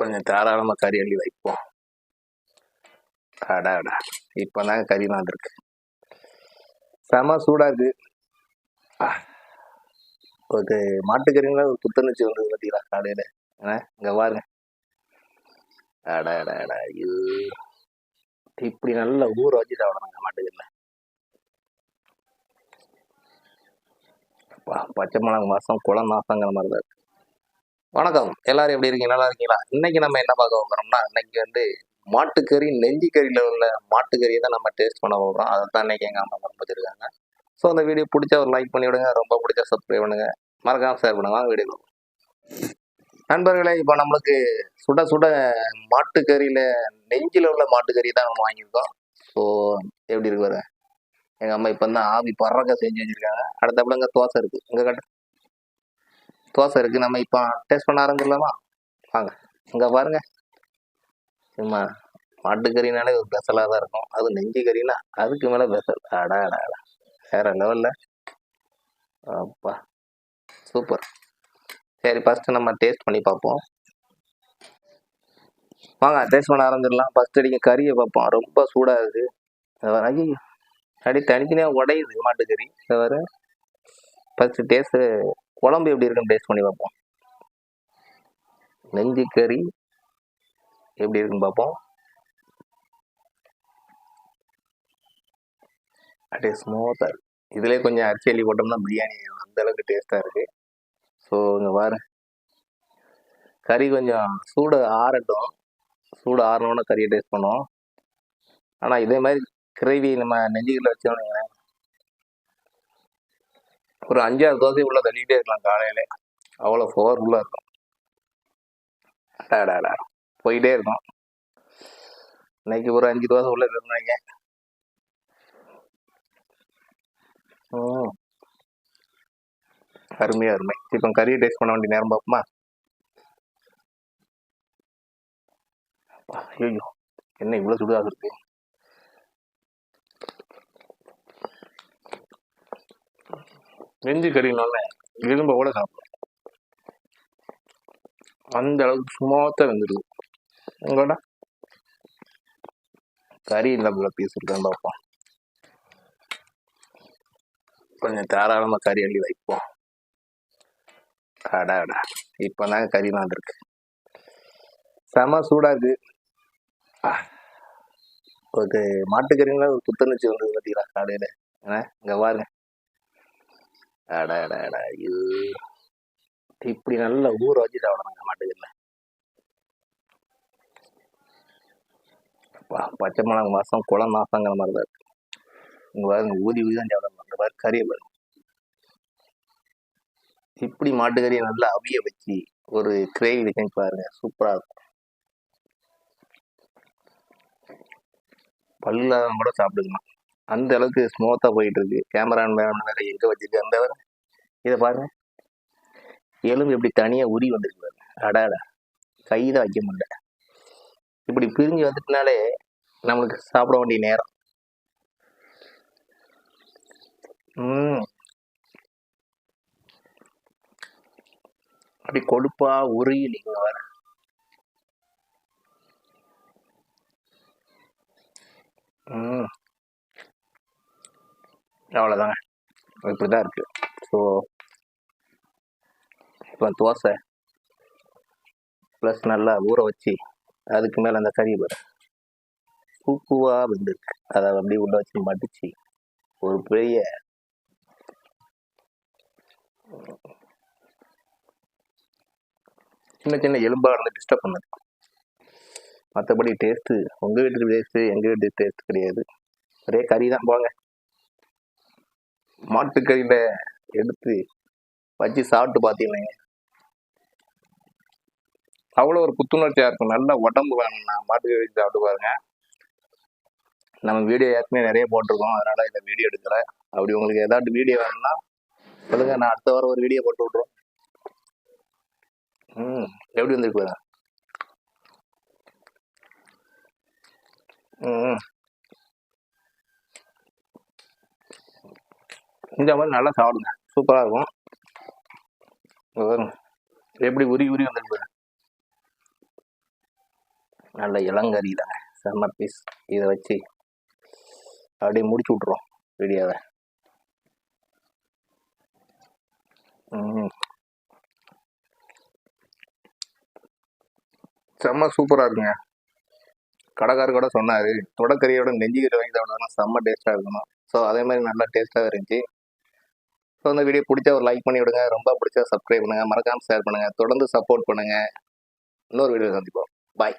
கொஞ்சம் தாராளமாக கறி அள்ளி வைப்போம். அடா அடா இப்போ தாங்க கறி வந்திருக்கு. செம சூடாக இருக்குது ஒரு மாட்டுக்கறிங்களா ஒரு புத்துணர்ச்சி வந்தது பார்த்தீங்களா காலையில்? ஏன்னா இங்கே பாருங்க. அடா அடா அடா ஐயோ. இப்படி நல்ல ஊற வச்சு சாப்பிடணுங்க மாட்டுக்கறியில் பச்சை மிளகு மாதம் குளம் மாதங்கிற மாதிரி தான் இருக்கு. வணக்கம். எல்லாரும் எப்படி இருக்கீங்க? நல்லா இருக்கீங்களா? இன்னைக்கு நம்ம என்ன பார்க்க போகிறோம்னா இன்னைக்கு வந்து மாட்டுக்கறி நெஞ்சிக்கறியில் உள்ள மாட்டுக்கறியை தான் நம்ம டேஸ்ட் பண்ண போகிறோம் அதை தான் இன்னைக்கு எங்கள் அம்மா பண்ண வச்சிருக்காங்க. ஸோ அந்த வீடியோ பிடிச்சா ஒரு லைக் பண்ணி விடுங்க. ரொம்ப பிடிச்சா சப்ஸ்கிரைப் பண்ணுங்க. மறக்காம ஷேர் பண்ணுங்க. வீடியோ நண்பர்களே இப்போ நம்மளுக்கு சுட சுட மாட்டுக்கறியில் நெஞ்சில் உள்ள மாட்டுக்கறி தான் நம்ம வாங்கியிருக்கோம். ஸோ எப்படி இருக்கு பாருங்க. எங்கள் அம்மா இப்போ தான் ஆவி பறக்க செஞ்சு வச்சிருக்காங்க. அடுத்தப்படங்க தோசை இருக்குது உங்கள் கட்ட தோசை இருக்குது நம்ம இப்போ டேஸ்ட் பண்ண ஆரம்பிச்சிடலாமா? வாங்க. இங்கே பாருங்க. சும்மா மாட்டுக்கறினாலே ஒரு பெசலாக தான் இருக்கும். அது நெஞ்சு கறினா அதுக்கு மேலே பெசல். அடா அடா அடா. வேற லெவலில் அப்பா. சூப்பர். சரி ஃபஸ்ட்டு நம்ம டேஸ்ட் பண்ணி பார்ப்போம். வாங்க டேஸ்ட் பண்ண ஆரம்பிச்சிடலாம். ஃபஸ்ட் அடிக்க கறியை பார்ப்போம். ரொம்ப சூடாக இருக்குது ஐயோ அடி தனித்தனியாக உடையுது மாட்டுக்கறி. இதை வர ஃபஸ்ட்டு டேஸ்ட்டு குழம்பு எப்படி இருக்குன்னு டேஸ்ட் பண்ணி பார்ப்போம். நெஞ்சு கறி எப்படி இருக்குன்னு பார்ப்போம். அப்படியே ஸ்மூத்தாக இருக்குது இதுலேயே கொஞ்சம் அரிசி அள்ளி போட்டோம்னா பிரியாணி அந்தளவுக்கு டேஸ்ட்டாக இருக்குது ஸோ இங்கே பாரு. கறி கொஞ்சம் சூடு ஆறட்டும். சூடு ஆறணுன்னு கறியை டேஸ்ட் பண்ணுவோம். ஆனால் இதே மாதிரி கிரேவி நம்ம நெஞ்சுகளில் வச்சோன்னு ஒரு அஞ்சாறு தோசை உள்ள தள்ளிக்கிட்டே இருக்கலாம் காலையில. அவ்வளோ ஃபோர்ஃபுல்லாக இருக்கும். அடா, அடா. போயிட்டே இருக்கும். இன்னைக்கு ஒரு அஞ்சு தோசை உள்ள இருந்தாங்க அருமையா அருமை. இப்போ கறியை டேஸ்ட் பண்ண வேண்டிய நேரம் பார்ப்போமா? ஐயோ என்ன இவ்வளோ சுடுதாக இருக்கு? நெஞ்சு கறினோடனே எலும்ப கூட சாப்பிடும் அந்த அளவுக்கு சுமாத்தாக வந்துடுது உங்களோட? கறி இல்லாமல் பீஸ் பார்ப்போம் கொஞ்சம் தாராளமாக கறி அள்ளி வைப்போம். அடா அடா. இப்போ தாங்க கறி வந்திருக்கு செம சூடாக இருக்கு. ஒரு மாட்டுக்கறிங்களா ஒரு புத்துணர்ச்சி வந்தது பார்த்தீங்களா காலையில்? ஏன்னா இங்கே பாருங்க. அடா அடா அடா ஐயோ. இப்படி நல்ல ஊற வச்சு சாப்பிடணுங்க மாட்டுக்கறியில் பச்சை மிளகு மாதம் குளம் மாசங்கிற மாதிரி தான் இருக்கு. இங்கே பாருங்க ஊதி ஊதி தான் சாப்பிடணும். இந்த மாதிரி கறியை பாருங்க இப்படி மாட்டுக்கறியை நல்லா அவிய வச்சு ஒரு கிரேவி வச்சு பாருங்க சூப்பராக இருக்கும். பல்லாதவங்க கூட சாப்பிட்டுக்கலாம். அந்த அளவுக்கு ஸ்மூத்தாக போயிட்டு இருக்கு கேமரா மேம் வேற எங்கே வச்சிருக்கு அந்த இதை பாருங்க. எலும்பு எப்படி தனியாக உரி வந்துருக்கு பாருங்க. அடாடா. கை தான் வைக்க முடியல. இப்படி பிரிஞ்சு வந்துட்டுனாலே நம்மளுக்கு சாப்பிட வேண்டிய நேரம். அப்படி கொழுப்பா உருகி நீங்க வர. ம். அவ்வளோதாங்க இப்படி தான் இருக்கு. ஸோ இப்போ தோசை ப்ளஸ் நல்லா ஊற வச்சு அதுக்கு மேலே அந்த கறி பாரு பூக்குவாக வந்துருக்கு. அதை அப்படியே உள்ள வச்சு மடிச்சு ஒரு பெரிய சின்ன சின்ன எலும்பாக இருந்து டிஸ்டர்ப் பண்ணுது. மற்றபடி டேஸ்ட்டு உங்கள் வீட்டுக்கு டேஸ்ட்டு எங்கள் வீட்டுக்கு டேஸ்ட் கிடையாது. ஒரே கறி தான் போங்க. மாட்டுக்கறியில் எடுத்து வச்சு சாப்பிட்டு பார்த்தீங்கன்னா அவ்வளோ ஒரு புத்துணர்ச்சியாக இருக்கும். நல்ல உடம்பு வேணும்னா மாட்டுக்கறி வச்சு சாப்பிட்டு பாருங்க. நம்ம வீடியோ ஏற்கனவே நிறைய போட்டிருக்கோம். அதனால் இந்த வீடியோ எடுக்கலை. அப்படி உங்களுக்கு ஏதாட்டு வீடியோ வேணும்னா சொல்லுங்க. நான் அடுத்த வாரம் ஒரு வீடியோ போட்டு விட்ருவோம் ம் எப்படி வந்துருக்கு பாருங்க. ம். இந்த மாதிரி நல்லா சாப்பிடுங்க. சூப்பராக இருக்கும். எப்படி உரி உரி வந்திருக்கு நல்ல இளங்கறி தாங்க. செம்ம பீஸ் இதை வச்சு அப்படியே முடிச்சு விட்ருவோம் வீடியோவை செம்ம சூப்பராக இருக்குங்க. கடைக்காரர் கூட சொன்னார் தொடக்கறியோட நெஞ்சிக்கறி கறி வாங்கி செம்ம டேஸ்ட்டாக இருக்கணும். ஸோ அதே மாதிரி நல்லா டேஸ்ட்டாக இருந்துச்சு. ஸோ இந்த வீடியோ பிடிச்சா ஒரு லைக் பண்ணி விடுங்க ரொம்ப பிடிச்சா சப்ஸ்கிரைப் பண்ணுங்கள் மறக்காமல் ஷேர் பண்ணுங்கள் தொடர்ந்து சப்போர்ட் பண்ணுங்கள் இன்னொரு வீடியோ சந்திப்போம். பாய்